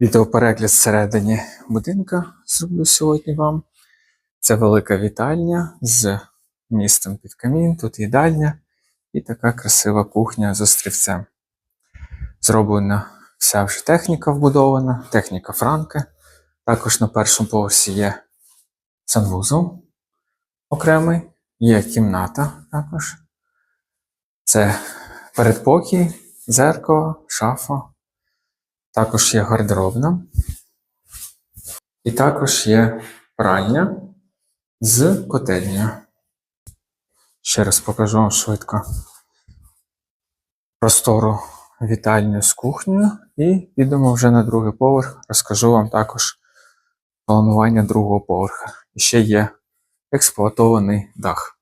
Відеоперегляд всередині будинка зроблю сьогодні вам. Це велика вітальня з містом під камін, тут їдальня і така красива кухня з острівцем. Зроблена вся вже техніка вбудована, техніка Франке. Також на першому поверсі є санвузол окремий, є кімната також. Це передпокій, дзеркало, шафа. Також є гардеробна. І також є пральня з котельнею. Ще раз покажу вам швидко простору вітальню з кухнею. І підемо вже на другий поверх. Розкажу вам також планування другого поверха. І ще є експлуатований дах.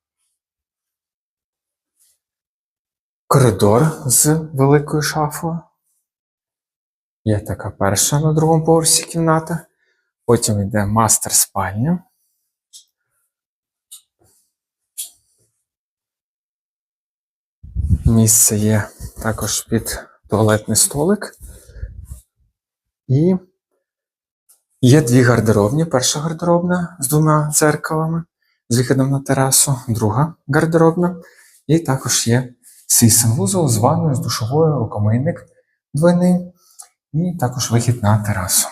Коридор з великою шафою. Є така перша на другому поверсі кімната. Потім йде мастер спальня. Місце є також під туалетний столик. І є дві гардеробні. Перша гардеробна з двома дзеркалами з виходом на терасу, друга гардеробна. І також є свій санвузол з ванною, з душовою, рукомийник двойний. І також вихід на терасу.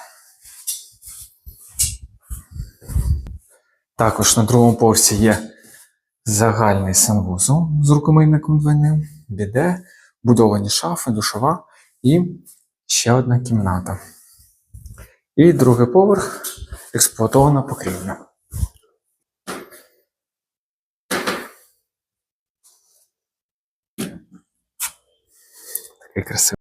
Також на другому поверсі є загальний санвузол з рукомийником двойним, біде, будовані шафи, душова і ще одна кімната. І другий поверх експлуатована покрівля. Такий красивий.